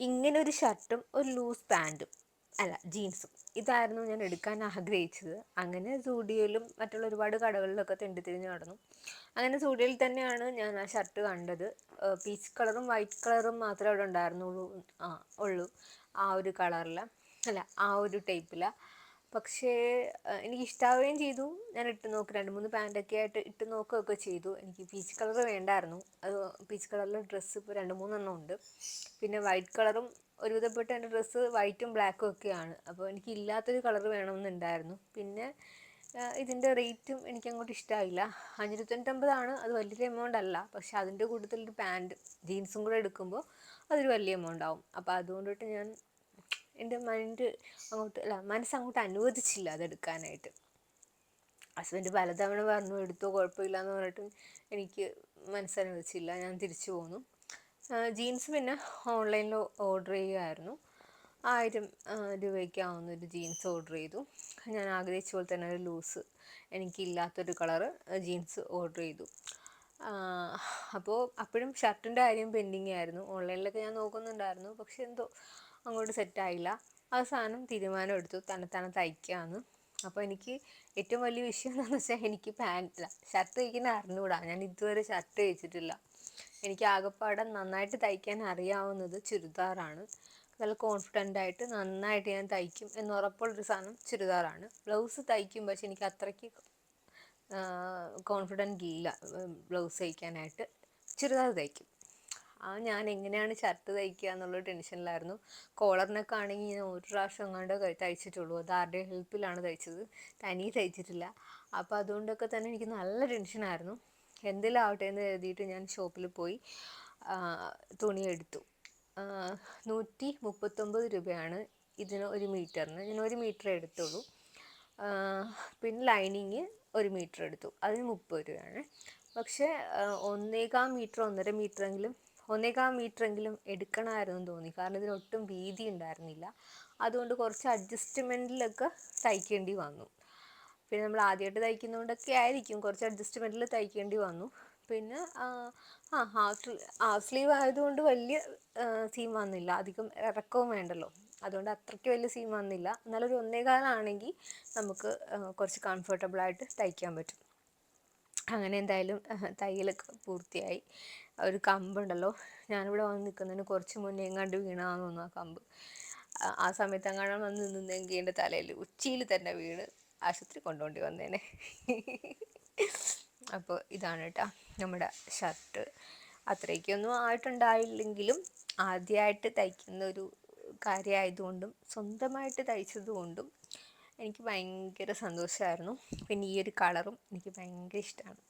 ഇങ്ങനെ ഒരു ഷർട്ടും ഒരു ലൂസ് പാന്റും. അല്ല ജീൻസും. ഇതായിരുന്നു ഞാൻ എടുക്കാൻ ആഗ്രഹിച്ചത്. അങ്ങനെ സൂഡിയോയിലും മറ്റുള്ള ഒരുപാട് കടകളിലൊക്കെ തെണ്ടി തിരിഞ്ഞ് നടന്നു. അങ്ങനെ സൂഡിയോയിൽ തന്നെയാണ് ഞാൻ ആ ഷർട്ട് കണ്ടത്. പീച്ച് കളറും വൈറ്റ് കളറും മാത്രമേ അവിടെ ഉണ്ടായിരുന്നുള്ളൂ. ആ ഉള്ളൂ. ആ ഒരു കളറിൽ അല്ല ആ ഒരു ടൈപ്പിൽ പക്ഷേ എനിക്ക് ഇഷ്ടാവുകയും ചെയ്തു. ഞാൻ ഇട്ട് നോക്കി രണ്ട് മൂന്ന് പാന്റൊക്കെ ആയിട്ട് ഇട്ട് നോക്കുകയൊക്കെ ചെയ്തു. എനിക്ക് പീച്ച് കളർ വേണ്ടായിരുന്നു. അത് പീച്ച് കളറിലെ ഡ്രസ്സ് ഇപ്പോൾ രണ്ട് മൂന്നെണ്ണം ഉണ്ട്. പിന്നെ വൈറ്റ് കളറും ഒരുവിധപ്പെട്ട എന്റെ ഡ്രസ്സ് വൈറ്റും ബ്ലാക്കും ഒക്കെയാണ് അപ്പോൾ എനിക്ക് ഇല്ലാത്തൊരു കളർ വേണമെന്നുണ്ടായിരുന്നു. പിന്നെ ഇതിന്റെ റേറ്റും എനിക്ക് അങ്ങോട്ട് ഇഷ്ടമായില്ല അഞ്ഞൂറ്റി തൊണ്ണൂറ്റൊമ്പതാണ് അത് വലിയൊരു എമൗണ്ട് അല്ല. പക്ഷെ അതിന്റെ കൂട്ടത്തിൽ ഒരു പാന്റ് ജീൻസും കൂടെ എടുക്കുമ്പോൾ അതൊരു വലിയ എമൗണ്ട് ആവും. അപ്പോൾ അതുകൊണ്ടിട്ട് ഞാൻ എന്റെ മൈൻഡ് അങ്ങോട്ട് അല്ല മനസ്സങ്ങോട്ട് അനുവദിച്ചില്ല അതെടുക്കാനായിട്ട്. ഹസ്ബൻഡ് പലതവണ പറഞ്ഞു എടുത്തോ കുഴപ്പമില്ല എന്ന് പറഞ്ഞിട്ടും എനിക്ക് മനസ്സനുവദിച്ചില്ല ഞാൻ തിരിച്ചു പോന്നു. ജീൻസ് പിന്നെ ഓൺലൈനിൽ ഓർഡർ ചെയ്യുമായിരുന്നു ആയിരം രൂപയ്ക്കാവുന്ന ഒരു ജീൻസ് ഓർഡർ ചെയ്തു. ഞാൻ ആഗ്രഹിച്ച പോലെ തന്നെ ഒരു ലൂസ് എനിക്കില്ലാത്തൊരു കളറ് ജീൻസ് ഓർഡർ ചെയ്തു. അപ്പോൾ അപ്പോഴും ഷർട്ടിന്റെ കാര്യം പെൻഡിങ് ആയിരുന്നു. ഓൺലൈനിലൊക്കെ ഞാൻ നോക്കുന്നുണ്ടായിരുന്നു. പക്ഷെ എന്തോ അങ്ങോട്ട് സെറ്റായില്ല. അവസാനം തീരുമാനം എടുത്തു തന്നെത്താനെ തയ്ക്കാമെന്ന് അപ്പോൾ എനിക്ക് ഏറ്റവും വലിയ വിഷയം എന്താണെന്ന് വെച്ചാൽ എനിക്ക് പാന്റില്ല ഷർട്ട് തയ്ക്കുന്ന അറിഞ്ഞുകൂടാ ഞാൻ ഇതുവരെ ഷർട്ട് തയ്ച്ചിട്ടില്ല. എനിക്ക് ആകെപ്പാടെ നന്നായിട്ട് തയ്ക്കാൻ അറിയാവുന്നത് ചുരിദാറാണ്. നല്ല കോൺഫിഡന്റ് ആയിട്ട് നന്നായിട്ട് ഞാൻ തയ്ക്കും എന്ന് ഉറപ്പുള്ളൊരു സാധനം ചുരിദാറാണ്. ബ്ലൗസ് തയ്ക്കും പക്ഷെ എനിക്ക് അത്രയ്ക്ക് കോൺഫിഡന്റ് ഇല്ല ബ്ലൗസ് തയ്ക്കാനായിട്ട്. ചുരിദാർ തയ്ക്കും. ആ ഞാൻ എങ്ങനെയാണ് ഷർട്ട് തയ്ക്കുക എന്നുള്ള ടെൻഷനിലായിരുന്നു. കോളറിനൊക്കെ ആണെങ്കിൽ ഞാൻ ഒരു പ്രാവശ്യം എങ്ങാണ്ട് തയ്ച്ചിട്ടുള്ളൂ. അത് ആരുടെ ഹെൽപ്പിലാണ് തയ്ച്ചത്? തനി തയ്ച്ചിട്ടില്ല. അപ്പോൾ അതുകൊണ്ടൊക്കെ തന്നെ എനിക്ക് നല്ല ടെൻഷനായിരുന്നു. എന്തെങ്കിലും ആവട്ടെ എന്ന് കരുതിയിട്ട് ഞാൻ ഷോപ്പിൽ പോയി തുണി എടുത്തു നൂറ്റി മുപ്പത്തൊമ്പത് രൂപയാണ് ഇതിന് ഒരു മീറ്ററിന്. ഞാൻ ഒരു മീറ്റർ എടുത്തുള്ളൂ. പിന്നെ ലൈനിങ് ഒരു മീറ്റർ എടുത്തു അതിന് മുപ്പത് രൂപയാണ്. പക്ഷേ ഒന്നേകാൽ മീറ്റർ ഒന്നര മീറ്ററെങ്കിലും ഒന്നേകാൽ മീറ്ററെങ്കിലും എടുക്കണമായിരുന്നു തോന്നി. കാരണം ഇതിന് ഒട്ടും വീതി ഉണ്ടായിരുന്നില്ല. അതുകൊണ്ട് കുറച്ച് അഡ്ജസ്റ്റ്മെന്റിലൊക്കെ തയ്ക്കേണ്ടി വന്നു. പിന്നെ നമ്മൾ ആദ്യമായിട്ട് തയ്ക്കുന്നതുകൊണ്ടൊക്കെ ആയിരിക്കും. കുറച്ച് അഡ്ജസ്റ്റ്മെന്റിൽ തയ്ക്കേണ്ടി വന്നു. പിന്നെ ആ ഹാഫ് ഹാഫ് സ്ലീവ് ആയതുകൊണ്ട് വലിയ സീം വന്നില്ല. അധികം ഇറക്കവും വേണ്ടല്ലോ. അതുകൊണ്ട് അത്രയ്ക്ക് വലിയ സീം വന്നില്ല. എന്നാലൊരു ഒന്നേകാലാണെങ്കിൽ നമുക്ക് കുറച്ച് കംഫർട്ടബിളായിട്ട് തയ്ക്കാൻ പറ്റും. അങ്ങനെ എന്തായാലും തയ്യലൊക്കെ പൂർത്തിയായി. ഒരു കമ്പുണ്ടല്ലോ. ഞാനിവിടെ വന്ന് നിൽക്കുന്നതിന് കുറച്ച് മുന്നേ എങ്ങാണ്ട് വീണാന്ന് തോന്നുന്നു ആ കമ്പ്. ആ സമയത്ത് എങ്ങാണ്ട് വന്ന് നിന്നെങ്കിൽ എന്റെ തലയിൽ ഉച്ചയിൽ തന്നെ വീണ് ആശുപത്രി കൊണ്ടുപോണ്ടി വന്നേനെ. അപ്പോൾ ഇതാണ് കേട്ടോ നമ്മുടെ ഷർട്ട്. അത്രയ്ക്കൊന്നും ആയിട്ടുണ്ടായില്ലെങ്കിലും ആദ്യമായിട്ട് തയ്ക്കുന്ന ഒരു കാര്യമായതുകൊണ്ടും സ്വന്തമായിട്ട് തയ്ച്ചതുകൊണ്ടും എനിക്ക് ഭയങ്കര സന്തോഷമായിരുന്നു പിന്നെ ഈ ഒരു കളറും എനിക്ക് ഭയങ്കര ഇഷ്ടമാണ്